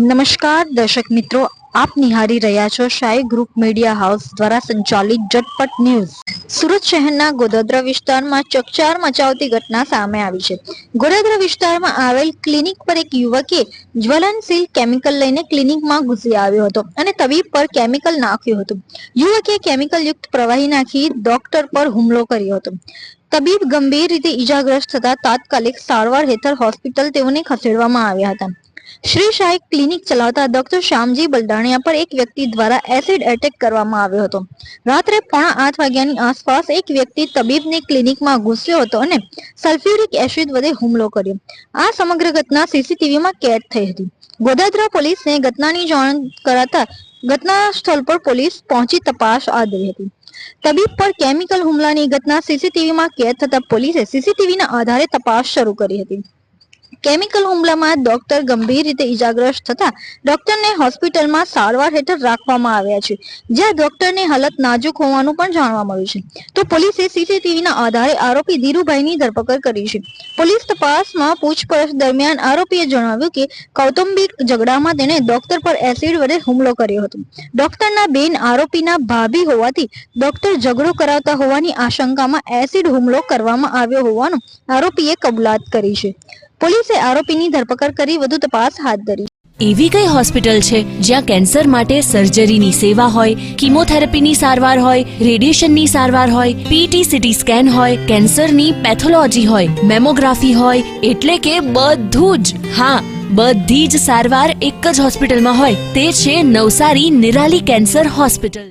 નમસ્કાર, દર્શક મિત્રો, આપ નિહાળી રહ્યા છો શાહી ગ્રુપ મીડિયા હાઉસ દ્વારા સંચાલિત ઝટપટ ન્યૂઝ. સુરત શહેરના ગોધોદરા વિસ્તારમાં ચકચાર મચાવતી ઘટના સામે આવી છે. ગોધોદરા વિસ્તારમાં આવેલ ક્લિનિક પર એક યુવકે જ્વલનશીલ કેમિકલ લઈને ક્લિનિકમાં ઘૂસી આવ્યો હતો અને તબીબ પર કેમિકલ નાખ્યું હતું. યુવકે કેમિકલ યુક્ત પ્રવાહી નાખી ડોક્ટર પર હુમલો કર્યો હતો. તબીબ ગંભીર રીતે ઈજાગ્રસ્ત થતા તાત્કાલિક સારવાર હેઠળ હોસ્પિટલ તેઓને ખસેડવામાં આવ્યા હતા. શ્રી શાહી ક્લિનિક ચલાવતા ડોક્ટર શ્યામજી બલદાણિયા પર એક વ્યક્તિ દ્વારા એસિડ એટેક કરવામાં આવ્યો હતો. રાત્રે પોણા આઠ વાગ્યાની આસપાસ એક વ્યક્તિ તબીબની ક્લિનિકમાં ઘૂસ્યો હતો અને સલ્ફ્યુરિક એસિડ વડે હુમલો કર્યો. આ સમગ્ર ઘટના સીસીટીવીમાં કેદ થઈ હતી. ગોદાદરા પોલીસને ઘટનાની જાણ કરાતા ઘટના સ્થળ પર પોલીસ પહોંચી તપાસ ધરી હતી. તબીબ પર કેમિકલ હુમલાની ઘટના સીસીટીવીમાં કેદ થતા પોલીસે સીસીટીવીના આધારે તપાસ શરૂ કરી હતી. કેમિકલ હુમલામાં ડોક્ટર ગંભીર રીતે ઇજાગ્રસ્ત થતા ડોક્ટરને હોસ્પિટલમાં સારવાર હેઠળ રાખવામાં આવ્યા છે. જ્યાં ડોક્ટરની હાલત નાજુક હોવાનું પણ જાણવા મળ્યું છે. તો પોલીસે સીસીટીવીના આધારે આરોપી ધીરુભાઈની ધરપકડ કરી છે. પોલીસ તપાસમાં પૂછપરછ દરમિયાન આરોપીએ જણાવ્યું કે કૌટુંબિક ઝઘડામાં તેણે ડોક્ટર પર એસિડ વડે હુમલો કર્યો હતો. ડોક્ટરના બેન આરોપીના ભાભી હોવાથી ડોક્ટર ઝઘડો કરાવતા હોવાની આશંકામાં એસિડ હુમલો કરવામાં આવ્યો હોવાનું આરોપીએ કબૂલાત કરી છે. પોલીસે આરોપીની ધરપકડ કરી વધુ તપાસ હાથ ધરી. એવી કઈ હોસ્પિટલ છે જ્યાં કેન્સર માટે સર્જરીની સેવા હોય, કિમોથેરાપીની સારવાર હોય, રેડિયેશનની સારવાર હોય પીટી સીટી સ્કેન હોય, કેન્સરની પેથોલોજી હોય, મેમોગ્રાફી હોય, એટલે કે બધું જ. હા, બધી જ સારવાર એક જ હોસ્પિટલમાં હોય, તે છે નવસારી નિરાલી કેન્સર હોસ્પિટલ.